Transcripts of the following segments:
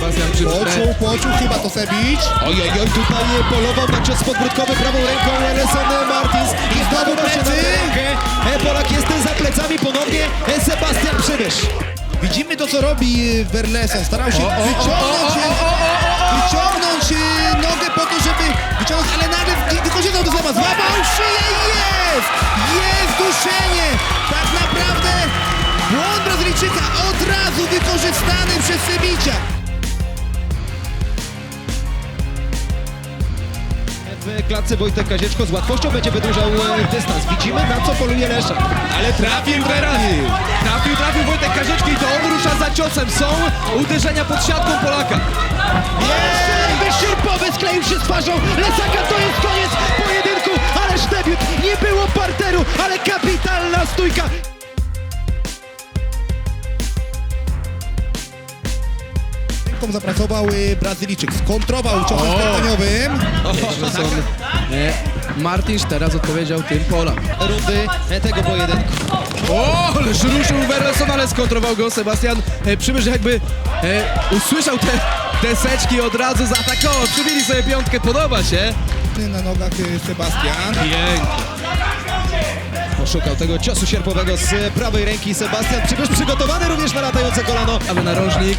Poczuł, poczuł, chyba to Sebić. Oj, oj, oj, tutaj polował na cios podbródkowy prawą ręką Nelson Martins i znowu ma się na rękę. E, Polak jest za plecami ponownie e, Sebastian Przybysz. Widzimy to, co robi Werleson. Starał się wyciągnąć, wyciągnąć e, nogę po to, żeby wyciągnąć, ale nagle wy- wykorzystał to złama. Złapał szyję i jest! Jest duszenie! Tak naprawdę błąd Brazylijczyka od razu wykorzystany przez Sebicia. Klatce Wojtek Kazieczko z łatwością będzie wydłużał e, dystans. Widzimy na co poluje Leszek. Ale trafił teraz! Trafił, trafił Wojtek Karzeczki i to on rusza za ciosem. Są uderzenia pod siatką Polaka. Jeszcze sierpowy skleił się z twarzą Lesaka, to jest koniec pojedynku, ależ debiut, nie było parteru, ale kapitalna stójka. Ręką zapracował e, Brazylijczyk. Skontrował ciosem spotkaniowym. E, Martinsz teraz odpowiedział tym Polak. Rundy e, tego pojedynku. O, ależ ruszył Werleson, ale skontrował go Sebastian e, Przybysz jakby e, usłyszał te deseczki od razu zaatakował. Przybili sobie piątkę, podoba się. Na nogach e, Sebastian. Pięknie. Poszukał tego ciosu sierpowego z prawej ręki Sebastian Przybysz, przygotowany również na latające kolano. Aby narożnik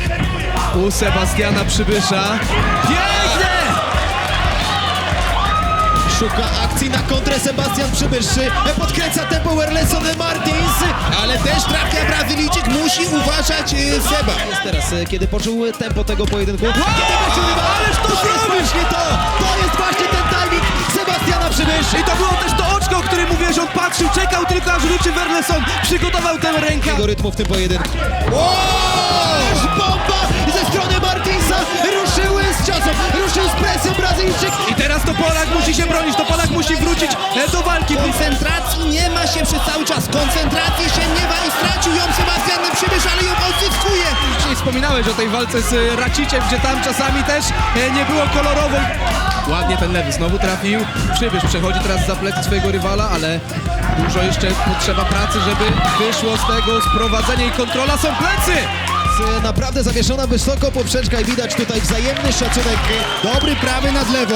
u Sebastiana Przybysza. Pięknie! Szuka akcji na kontrę Sebastian Przybysz, e, podkręca tempo Werleson Martins. Ale też trafia Brazylijczyk. Musi uważać e, Seba. Jest teraz, e, kiedy poczuł tempo tego pojedynku. Ależ to jest zrobił! właśnie to! To jest właśnie ten timing Sebastiana Przybysz. I to było też to oczko, o którym mówiłeś, on patrzył, czekał tylko aż wróci Werleson, przygotował tę rękę. Tego rytmu w tym pojedynku. Ależ Polak musi się bronić, to Polak musi wrócić e, do walki. Koncentracji nie ma się przez cały czas. Koncentracji się nie ma i stracił ją Sebastian Przybysz, ale ją odzyskuje. Dzisiaj wspominałeś o tej walce z e, Raciciem, gdzie tam czasami też e, nie było kolorowo. Ładnie ten lewy znowu trafił. Przybysz przechodzi teraz za plecy swojego rywala, ale dużo jeszcze potrzeba pracy, żeby wyszło z tego sprowadzenie i kontrola. Są plecy! Naprawdę zawieszona wysoko poprzeczka i widać tutaj wzajemny szacunek. Dobry prawy nad lewą.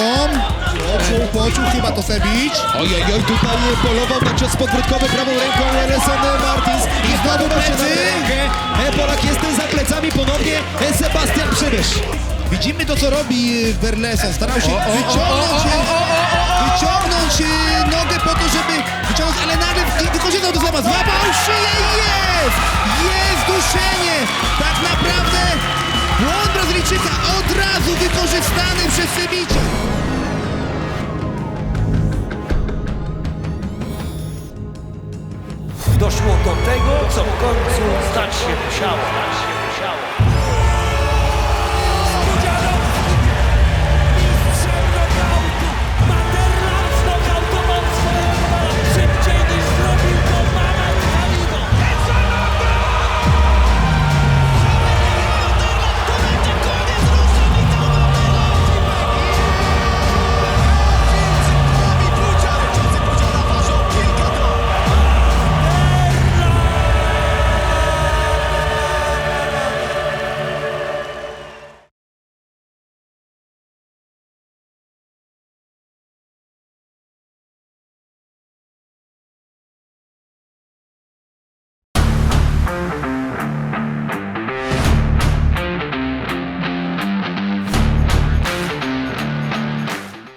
Poczuł, poczuł, chyba to Sebić. Oj, oj, oj, tutaj polował na cios podbródkowy prawą ręką Nelson Martins i znowu plecy. E, Polak jest za plecami ponownie e, Sebastian Przybysz. Widzimy to, co robi e, Werleson. Starał się wyciągnąć, e, wyciągnąć e, nogę po to, żeby wyciągnąć, ale nagle wy- wykorzystał to złama. Złapał szyję i jest! Jest duszenie! Od razu wykorzystany przez Sebicia. Doszło do tego, co w końcu stać się musiało.